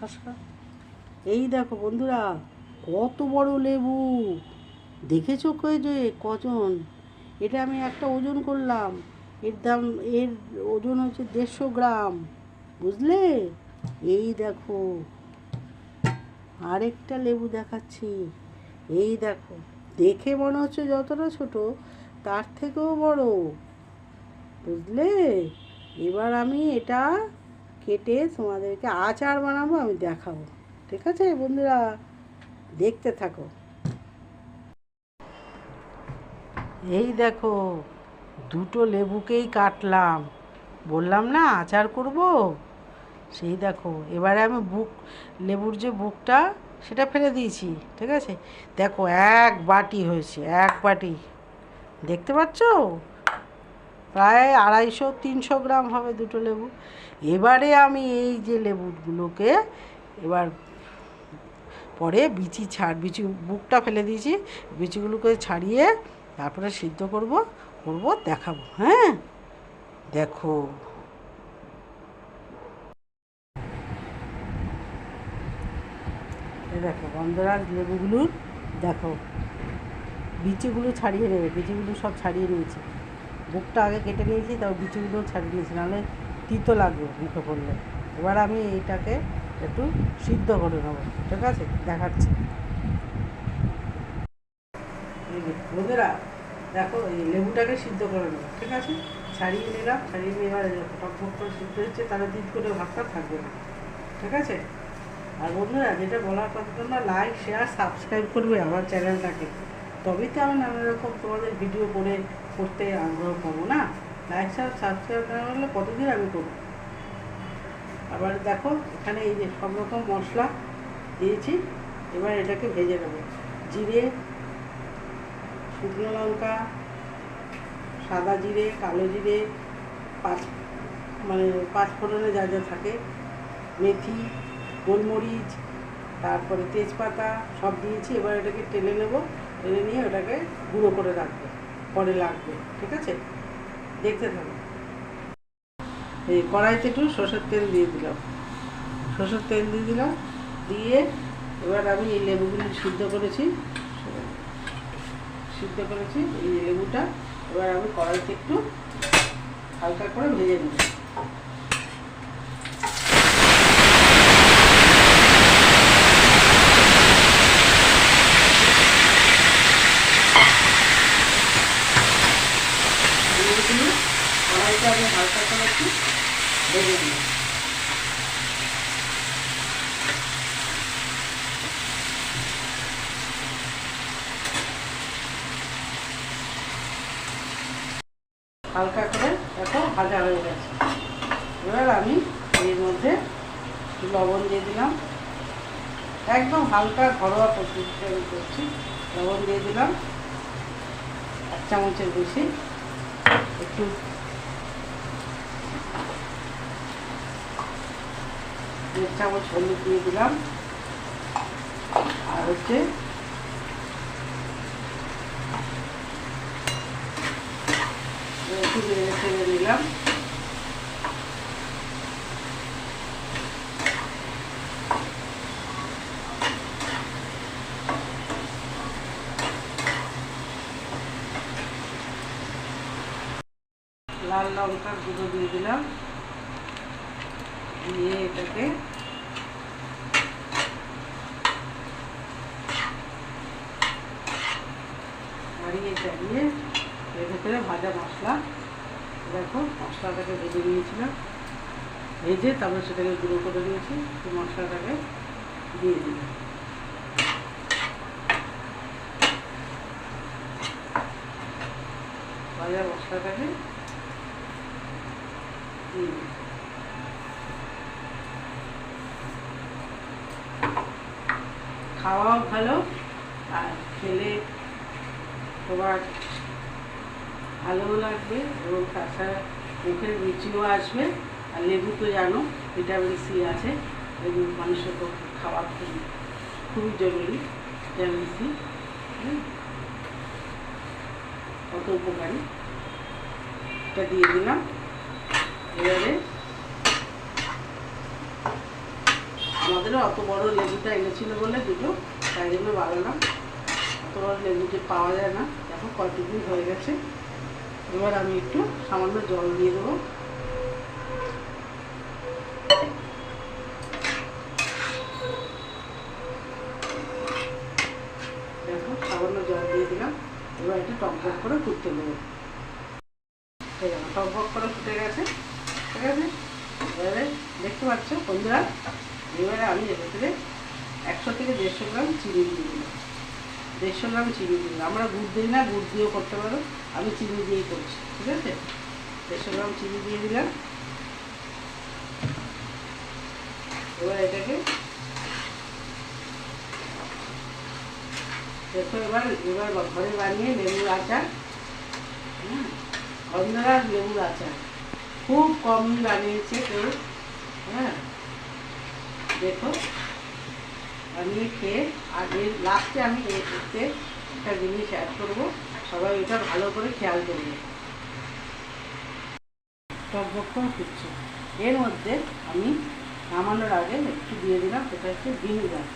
খাসা এই দেখো বন্ধুরা, কত বড় লেবু। দেখেছ কই যে, কজন? এটা আমি একটা ওজন করলাম। এর দাম, এর ওজন হচ্ছে দেড়শো গ্রাম। বুঝলে? এই দেখো, আরেকটা লেবু দেখাচ্ছি। এই দেখো, দেখে মনে হচ্ছে যতটা ছোট, তার থেকেও বড়। বুঝলে? এবার আমি এটা কেটে তোমাদেরকে আচার বানাবো, আমি দেখাবো। ঠিক আছে বন্ধুরা? দেখতে থাকো। এই দেখো, দুটো লেবুকেই কাটলাম। বললাম না, আচার করব? সেই দেখো, এবারে আমি বুক, লেবুর যে বুকটা, সেটা ফেলে দিয়েছি, ঠিক আছে? দেখো, এক বাটি হয়েছে, এক বাটি। দেখতে পাচ্ছ? প্রায় আড়াইশো, তিনশো গ্রাম হবে দুটো লেবু। এবারে আমি এই যে লেবুগুলোকে এবার পরে বিচি ছাড়, বিচি বুকটা ফেলে দিয়েছি, বিচিগুলোকে ছাড়িয়ে তারপরে সিদ্ধ করব করব, দেখাবো হ্যাঁ? দেখো। দেখো, গন্ধরাজ লেবুগুলোর দেখো। বিচিগুলো ছাড়িয়ে নেবে, বিচিগুলো সব ছাড়িয়ে নিয়েছি। বুকটা আগে কেটে নিয়েছি তারপর বিচিগুলো ছাড়িয়ে নিয়েছি নাহলে তিতো লাগবে মুখে পড়লে। এবার আমি এইটাকে একটু সিদ্ধ করে নেব, ঠিক আছে? দেখাচ্ছি। বন্ধুরা, দেখো, এই লেবুটাকে সিদ্ধ করে নেব, ঠিক আছে? ছাড়িয়ে নিলাম, ছাড়িয়ে নিয়ে এবার টক টক করে সিদ্ধ হচ্ছে, তাহলে দিন করে ভাতটা থাকবে না, ঠিক আছে? আর বন্ধুরা, যেটা বলার কথা তোমরা লাইক শেয়ার সাবস্ক্রাইব করবে আমার চ্যানেলটাকে তবেই তো আমি নানা রকম তোমাদের ভিডিও করে করতে আগ্রহ পাবো না? লাইক শেয়ার সাবস্ক্রাইব না হলে কতদিন আমি করব? আবার দেখো, এখানে এই যে সব রকম মশলা দিয়েছি, এবার এটাকে ভেজে নেব। জিরে, শুকনো লঙ্কা, সাদা জিরে, কালো জিরে, পাঁচ মানে পাঁচ ফোড়নে যা যা থাকে, মেথি, গোলমরিচ, তারপরে তেজপাতা সব দিয়েছি, এবার এটাকে টেলে নেব। টেলে নিয়ে ওটাকে গুঁড়ো করে রাখব, পরে লাগবে, ঠিক আছে? দেখতে থাকো। এই কড়াইতে একটু সর্ষের তেল দিয়ে দিলাম। সর্ষের তেল দিয়ে দিলাম, দিয়ে এবার আমি এই লেবুগুলি সিদ্ধ করেছি। সিদ্ধ করেছি, এই লেবুটা এবার আমি কড়াইতে একটু হালকা করে ভেজে নেব লেবুগুলো কড়াইটা আমি হালকা করে একটু ভেজে হালকা করে দেখো ভাজা হয়ে গেছে। এবার আমি এর মধ্যে লবণ দিয়ে দিলাম। একদম হালকা ঘরোয়া পদ্ধতিতে আমি করছি। লবণ দিয়ে দিলাম। এক চামচের বেশি। একটু দেড় চামচ হলুদ দিয়ে দিলাম। আর হচ্ছে দিলাম। লাল লঙ্কার গুঁড়ো দিয়ে দিলাম। দিয়ে এটাকে নাড়িয়ে চাড়িয়ে এর ভেতরে ভাজা মশলা। দেখো, মশলাটাকে ভেজে নিয়েছিলাম। ভেজে তারপর সেটাকে গুঁড়ো করে দিয়েছি সেই মশলাটাকে দিয়ে দিলাম। ভাজা মশলাটাকে দিয়ে দিলাম। খাওয়াও ভালো, আর খেলে তোমার ভালোও লাগবে এবং তাছাড়া মুখের রুচিও আসবে। আর লেবু তো জানো, ভিটামিন সি আছে, লেবু মানুষের পক্ষে খাওয়া খুবই খুবই জরুরি, ভিটামিন সি কত উপকারী? এটা দিয়ে দিলাম। এবারে অত বড় লেবুটা এনেছিল বলে দুটো, তাই জন্য বানালাম অত বড় লেবুটি পাওয়া যায় না, দেখো কয়টুকু হয়ে গেছে। এবার আমি একটু সামান্য জল দিয়ে দেবো। দেখো, সামান্য জল দিয়ে দিলাম। এবার একটু টক টক করে ফুটতে দেবো। এই দেখো, টক টক করে ফুটে গেছে। ঠিক আছে? এবারে দেখতে পাচ্ছ বন্ধুরা এবারে আমি এর ভিতরে একশো থেকে দেড়শো গ্রাম চিনি দিয়ে দিলাম। দেড়শো গ্রাম চিনি দিলাম। আমরা গুড় দিই না, গুড় দিয়েও করতে পারো। আমি চিনি দিয়েই করছি, ঠিক আছে? দেড়শো গ্রাম চিনি দিয়ে দিলাম। এবার এটাকে দেখো এবার এবার ঘরে বানিয়ে লেবুর আচার হ্যাঁ? গন্ধরাজ লেবুর আচার। খুব কমই বানিয়েছে কেউ। হ্যাঁ দেখো। আমি খেয়ে আর এর লাস্টে আমি করতে একটা জিনিস অ্যাড করব। সবাই এটা ভালো করে খেয়াল করবে টকবক্ষণ ফুটছে এর মধ্যে আমি নামানোর আগে একটু দিয়ে দিলাম, সেটা হচ্ছে ভিনিগার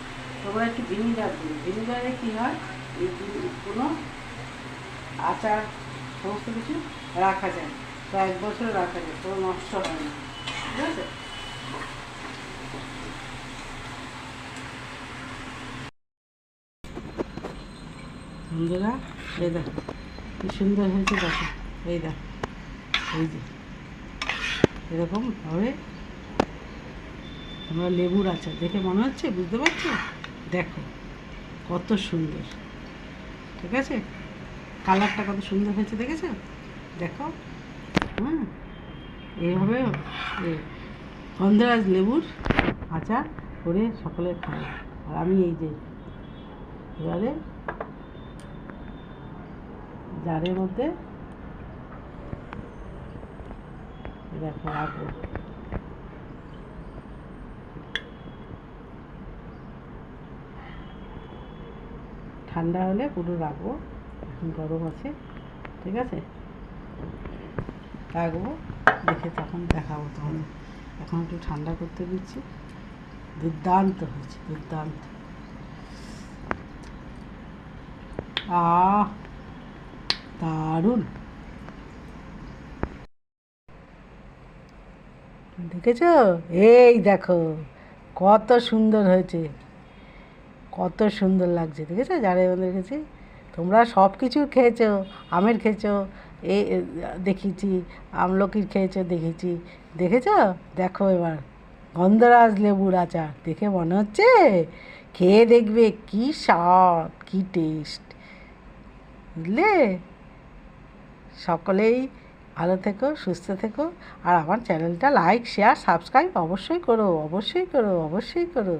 তোমরা একটু ভিনিগার দিও। ভিনিগারে কী হয়? এই কোনো আচার, সমস্ত কিছু রাখা যায়। তো এক বছর রাখা যায়, কোনো নষ্ট হয় না। ঠিক আছে? বন্ধুরা, এই দেখো, কি সুন্দর হয়েছে দেখো, এই দেখো, এই যে, এরকম হবে আমরা লেবুর আচার, দেখে মনে হচ্ছে? বুঝতে পারছ? দেখো, কত সুন্দর, ঠিক আছে? কালারটা কত সুন্দর হয়েছে দেখেছ? দেখো হ্যাঁ এইভাবে গন্ধরাজ লেবুর আচার করে সকলে খায়। আর আমি এই যে, এবারে জারের মধ্যে। দেখো রাখব ঠান্ডা হলে পুরো রাখব, এখন গরম আছে, ঠিক আছে? রাখব, দেখে তখন দেখাবো তখন এখন একটু ঠান্ডা করতে দিচ্ছি। দুর্দান্ত হয়েছে, দুর্দান্ত। আহ! দারুণ। দেখেছ? এই দেখো কত সুন্দর হয়েছে। কত সুন্দর লাগছে দেখেছ? যারা এবার দেখেছি তোমরা সব কিছু খেয়েছো আমের খেয়েছো এ, দেখেছি আমলকির খেয়েছো দেখেছি দেখেছ? দেখো এবার গন্ধরাজ লেবুর আচার দেখে মনে হচ্ছে? খেয়ে দেখবে কি স্বাদ কি টেস্ট বুঝলে? সকলেই ভালো থেকো, সুস্থ থেকো। আর আমার চ্যানেলটা লাইক শেয়ার সাবস্ক্রাইব অবশ্যই করো অবশ্যই করো অবশ্যই করো।